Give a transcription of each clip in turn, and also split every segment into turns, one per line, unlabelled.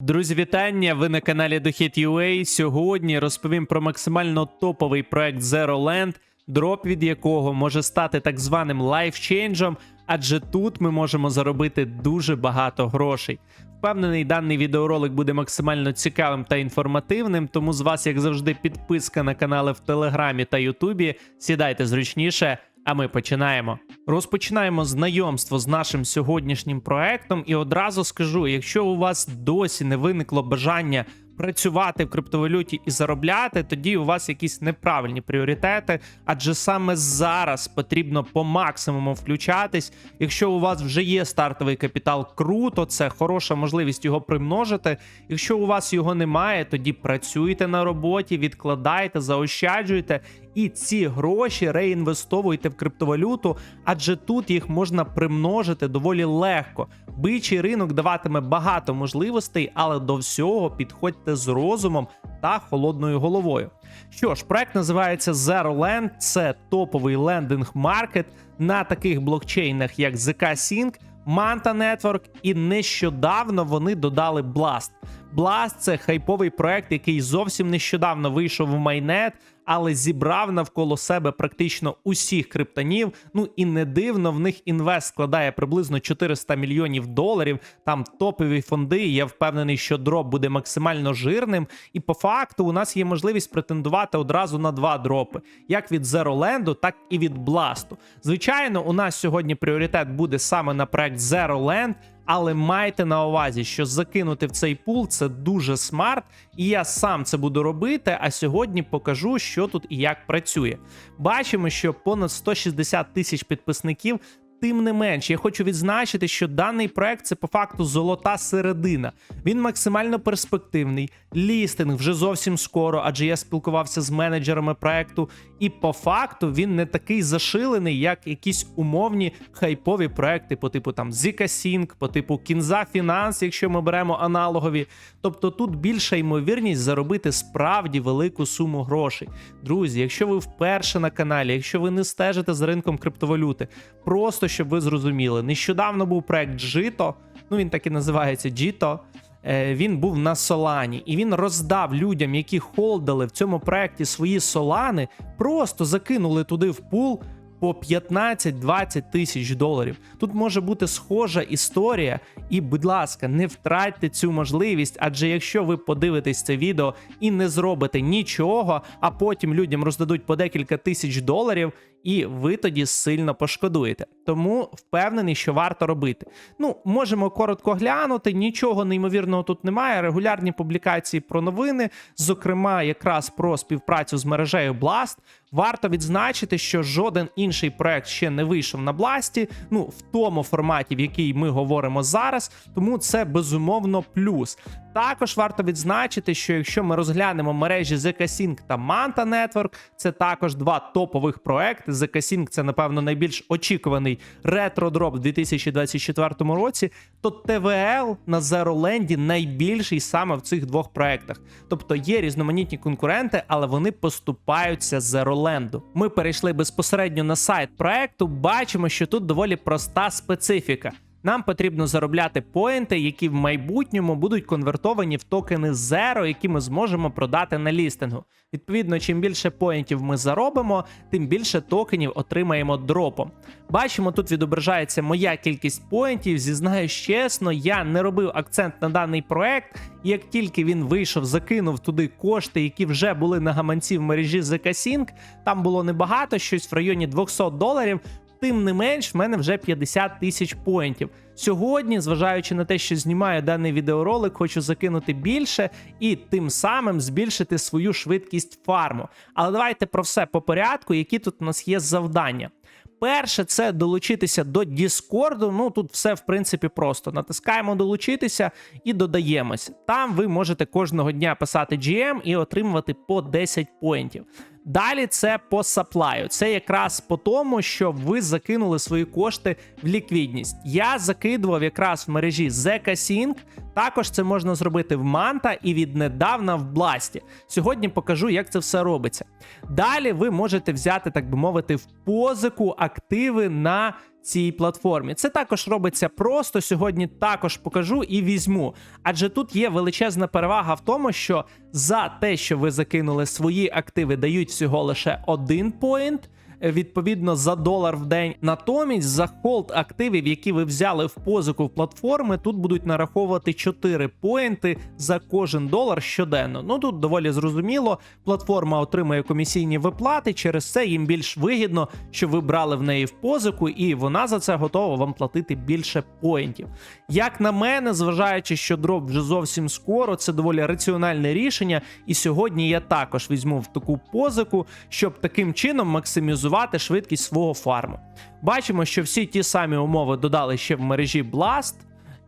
Друзі, вітання! Ви на каналі Дохід.ua. Сьогодні розповім про максимально топовий проект Zero Land, дроп від якого може стати так званим лайфчейнджем, адже тут ми можемо заробити дуже багато грошей. Впевнений, даний відеоролик буде максимально цікавим та інформативним, тому з вас, як завжди, підписка на канали в Телеграмі та Ютубі. Сідайте зручніше, а ми починаємо. Розпочинаємо знайомство з нашим сьогоднішнім проектом, і одразу скажу: якщо у вас досі не виникло бажання працювати в криптовалюті і заробляти, тоді у вас якісь неправильні пріоритети, адже саме зараз потрібно по максимуму включатись. Якщо у вас вже є стартовий капітал, круто, це хороша можливість його примножити. Якщо у вас його немає, тоді працюйте на роботі, відкладайте, заощаджуйте. І ці гроші реінвестовуйте в криптовалюту, адже тут їх можна примножити доволі легко. Бичий ринок даватиме багато можливостей, але до всього підходьте з розумом та холодною головою. Що ж, проект називається Zero Land, це топовий лендинг маркет на таких блокчейнах, як ZK Sync, Manta Network, і нещодавно вони додали Blast. Blast – це хайповий проект, який зовсім нещодавно вийшов в майнет, але зібрав навколо себе практично усіх криптонів. Ну і не дивно, в них інвест складає приблизно 400 мільйонів доларів. Там топові фонди. Я впевнений, що дроп буде максимально жирним. І по факту у нас є можливість претендувати одразу на два дропи: як від Zero Land, так і від Blast. Звичайно, у нас сьогодні пріоритет буде саме на проект Zero Land, але майте на увазі, що закинути в цей пул це дуже смарт, і я сам це буду робити. А сьогодні покажу, що тут і як працює. Бачимо, що понад 160 тисяч підписників. Тим не менш, я хочу відзначити, що даний проект це по факту золота середина. Він максимально перспективний. Лістинг вже зовсім скоро, адже я спілкувався з менеджерами проекту, і по факту він не такий зашилений, як якісь умовні хайпові проекти по типу там Zika Sync, по типу Кінза Finance, якщо ми беремо аналогові. Тобто тут більша ймовірність заробити справді велику суму грошей. Друзі, якщо ви вперше на каналі, якщо ви не стежите за ринком криптовалюти, просто щоб ви зрозуміли, нещодавно був проект Jito, ну він так і називається Jito, е, Він був на Солані, і він роздав людям, які холдали в цьому проекті свої солани, просто закинули туди в пул по 15-20 тисяч доларів. Тут може бути схожа історія, і, будь ласка, не втратьте цю можливість, адже якщо ви подивитесь це відео і не зробите нічого, а потім людям роздадуть по декілька тисяч доларів, і ви тоді сильно пошкодуєте. Тому впевнений, що варто робити. Ну, можемо коротко глянути, нічого неймовірного тут немає. Регулярні публікації про новини, зокрема, якраз про співпрацю з мережею Blast. Варто відзначити, що жоден інший проект ще не вийшов на Бласті, ну в тому форматі, в який ми говоримо зараз. Тому це безумовно плюс. Також варто відзначити, що якщо ми розглянемо мережі ZK-Sync та Manta Network, це також два топових проекти. ZK-Sync – це, напевно, найбільш очікуваний ретро-дроп в 2024 році. То ТВЛ на Land найбільший саме в цих двох проектах. Тобто є різноманітні конкуренти, але вони поступаються Zero Land. Ми перейшли безпосередньо на сайт проекту. Бачимо, що тут доволі проста специфіка. Нам потрібно заробляти поінти, які в майбутньому будуть конвертовані в токени Zero, які ми зможемо продати на лістингу. Відповідно, чим більше поінтів ми заробимо, тим більше токенів отримаємо дропом. Бачимо, тут відображається моя кількість поінтів. Зізнаюсь чесно, я не робив акцент на даний проект. Як тільки він вийшов, закинув туди кошти, які вже були на гаманці в мережі ZK-Sync, там було небагато, щось в районі 200 доларів. Тим не менш, в мене вже 50 тисяч поінтів. Сьогодні, зважаючи на те, що знімаю даний відеоролик, хочу закинути більше і тим самим збільшити свою швидкість фарму. Але давайте про все по порядку, які тут у нас є завдання. Перше, це долучитися до Діскорду. Ну тут все в принципі просто. Натискаємо долучитися і додаємося. Там ви можете кожного дня писати GM і отримувати по 10 поінтів. Далі це по саплаю. Це якраз по тому, що ви закинули свої кошти в ліквідність. Я закидував якраз в мережі ZK Sync, Також це можна зробити в Манта і віднедавна в Бласті. Сьогодні покажу, як це все робиться. Далі ви можете взяти, так би мовити, в позику активи на цій платформі. Це також робиться просто. Сьогодні також покажу і візьму. Адже тут є величезна перевага в тому, що за те, що ви закинули свої активи, дають всього лише один поінт. Е, Відповідно за долар в день. Натомість за холд активів, які ви взяли в позику в платформи, тут будуть нараховувати 4 поінти за кожен долар щоденно. Ну тут доволі зрозуміло. Платформа отримує комісійні виплати. Через це їм більш вигідно, що ви брали в неї в позику, і вона за це готова вам платити більше поінтів. Як на мене, зважаючи, що дроп вже зовсім скоро, це доволі раціональне рішення. І сьогодні я також візьму в таку позику, щоб таким чином максимізувати швидкість свого фарму. Бачимо, що всі ті самі умови додали ще в мережі Blast,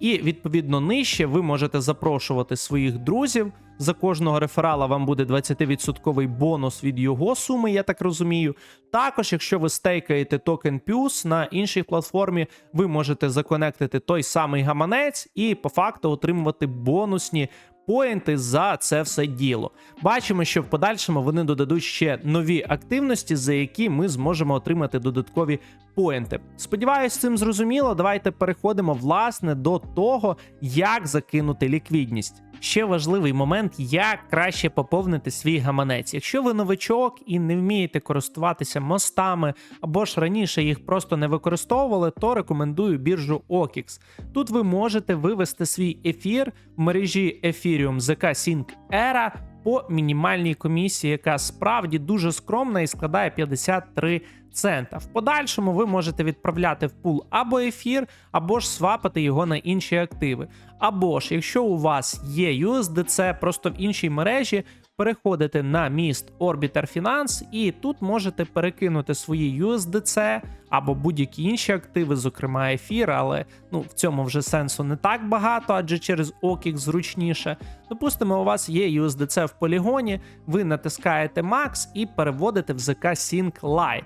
і відповідно нижче ви можете запрошувати своїх друзів. За кожного реферала вам буде 20% бонус від його суми, я так розумію. Також, якщо ви стейкаєте токен Puse на іншій платформі, ви можете законектити той самий гаманець і по факту отримувати бонусні поінти за це все діло. Бачимо, що в подальшому вони додадуть ще нові активності, за які ми зможемо отримати додаткові поінти. Сподіваюсь, цим зрозуміло. Давайте переходимо власне до того, як закинути ліквідність. Ще важливий момент, як краще поповнити свій гаманець. Якщо ви новичок і не вмієте користуватися мостами або ж раніше їх просто не використовували, то рекомендую біржу OKX. Тут ви можете вивести свій ефір в мережі Ethereum ZK Sync Era по мінімальній комісії, яка справді дуже скромна і складає 53 цента. В подальшому ви можете відправляти в пул або ефір, або ж свапати його на інші активи. Або ж, якщо у вас є USDC просто в іншій мережі, переходите на міст Orbiter Finance і тут можете перекинути свої USDC або будь-які інші активи, зокрема ефір, але ну в цьому вже сенсу не так багато, адже через OKX зручніше. Допустимо, у вас є USDC в полігоні, ви натискаєте Max і переводите в ZK Sync Lite.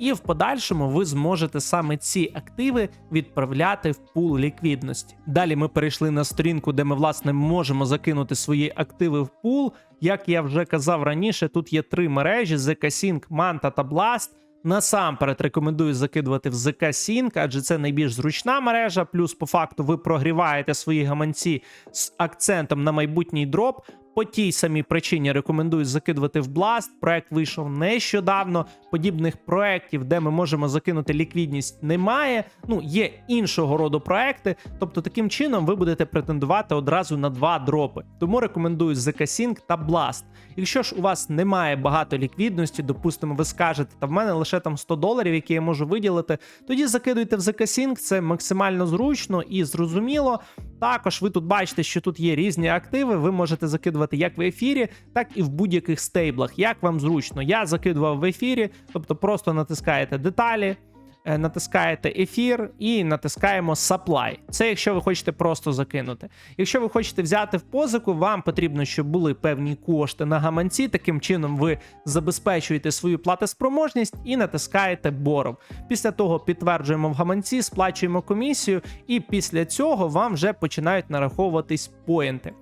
І в подальшому ви зможете саме ці активи відправляти в пул ліквідності. Далі ми перейшли на сторінку, де ми власне можемо закинути свої активи в пул. Як я вже казав раніше, тут є три мережі: ZK Sync, Manta та Blast. Насамперед рекомендую закидувати в ZK Sync, адже це найбільш зручна мережа. Плюс, по факту, ви прогріваєте свої гаманці з акцентом на майбутній дроп. По тій самій причині рекомендую закидувати в Blast. Проект вийшов нещодавно. Подібних проєктів, де ми можемо закинути ліквідність, немає. Ну, є іншого роду проекти. Тобто, таким чином ви будете претендувати одразу на два дропи. Тому рекомендую ZK Sync та Blast. Якщо ж у вас немає багато ліквідності, допустимо, ви скажете, та в мене лише там 100 доларів, які я можу виділити, тоді закидуйте в ZK Sync, це максимально зручно і зрозуміло. Також ви тут бачите, що тут є різні активи. Ви можете закидувати як в ефірі, так і в будь-яких стейблах. Як вам зручно. Я закидував в ефірі, тобто просто натискаєте деталі. Е, Натискаєте ефір і натискаємо supply. Це якщо ви хочете просто закинути. Якщо ви хочете взяти в позику, вам потрібно, щоб були певні кошти на гаманці. Таким чином ви забезпечуєте свою платоспроможність і натискаєте боров. Після того підтверджуємо в гаманці, сплачуємо комісію, і після цього вам вже починають нараховуватись поінти.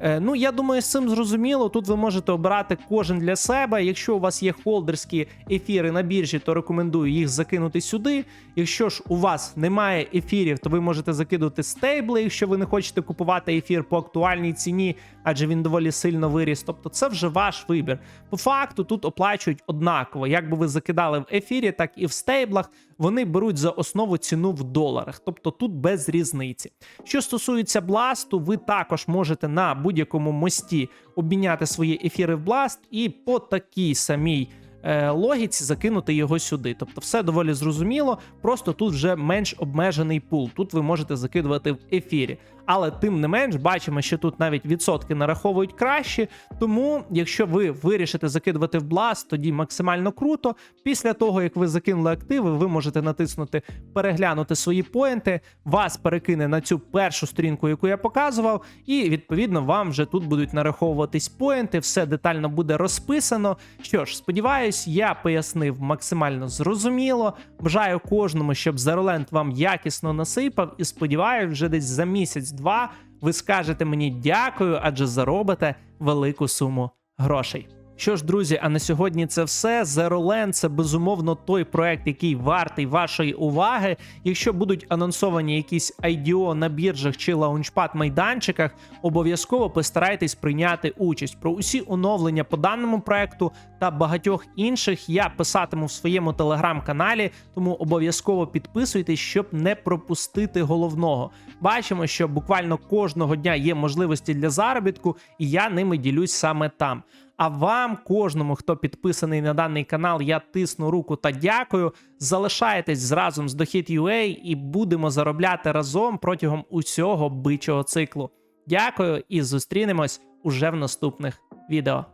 Е, ну я думаю, з цим зрозуміло. Тут ви можете обирати кожен для себе. Якщо у вас є холдерські ефіри на біржі, то рекомендую їх закинути сюди. Якщо ж у вас немає ефірів, то ви можете закидувати стейбли, якщо ви не хочете купувати ефір по актуальній ціні, адже він доволі сильно виріс. Тобто це вже ваш вибір. По факту тут оплачують однаково. Як би ви закидали в ефірі, так і в стейблах. Вони беруть за основу ціну в доларах, тобто тут без різниці. Що стосується бласту, ви також можете на будь-якому мості обміняти свої ефіри в бласт і по такій самій е, логіці закинути його сюди. Тобто, все доволі зрозуміло, просто тут вже менш обмежений пул. Тут ви можете закидувати в ефірі. Але тим не менш, бачимо, що тут навіть відсотки нараховують краще. Тому, якщо ви вирішите закидувати в бласт, тоді максимально круто. Після того, як ви закинули активи, ви можете натиснути переглянути свої поінти, вас перекине на цю першу сторінку, яку я показував, і відповідно вам вже тут будуть нараховуватись поінти, все детально буде розписано. Що ж, сподіваюсь, я пояснив максимально зрозуміло. Бажаю кожному, щоб Zerland вам якісно насипав, і сподіваюсь, вже десь за місяць 2, ви скажете мені дякую, адже заробите велику суму грошей. Що ж, друзі, а на сьогодні це все. Zero це безумовно той проект, який вартий вашої уваги. Якщо будуть анонсовані якісь IDO на біржах чи лаунчпад майданчиках, обов'язково постарайтесь прийняти участь. Про усі оновлення по даному проекту та багатьох інших я писатиму в своєму телеграм-каналі, тому обов'язково підписуйтесь, щоб не пропустити головного. Бачимо, що буквально кожного дня є можливості для заробітку, і я ними ділюсь саме там. А вам, кожному, хто підписаний на даний канал, я тисну руку та дякую. Залишайтесь разом з Дохід.ua і будемо заробляти разом протягом усього бичого циклу. Дякую і зустрінемось уже в наступних відео.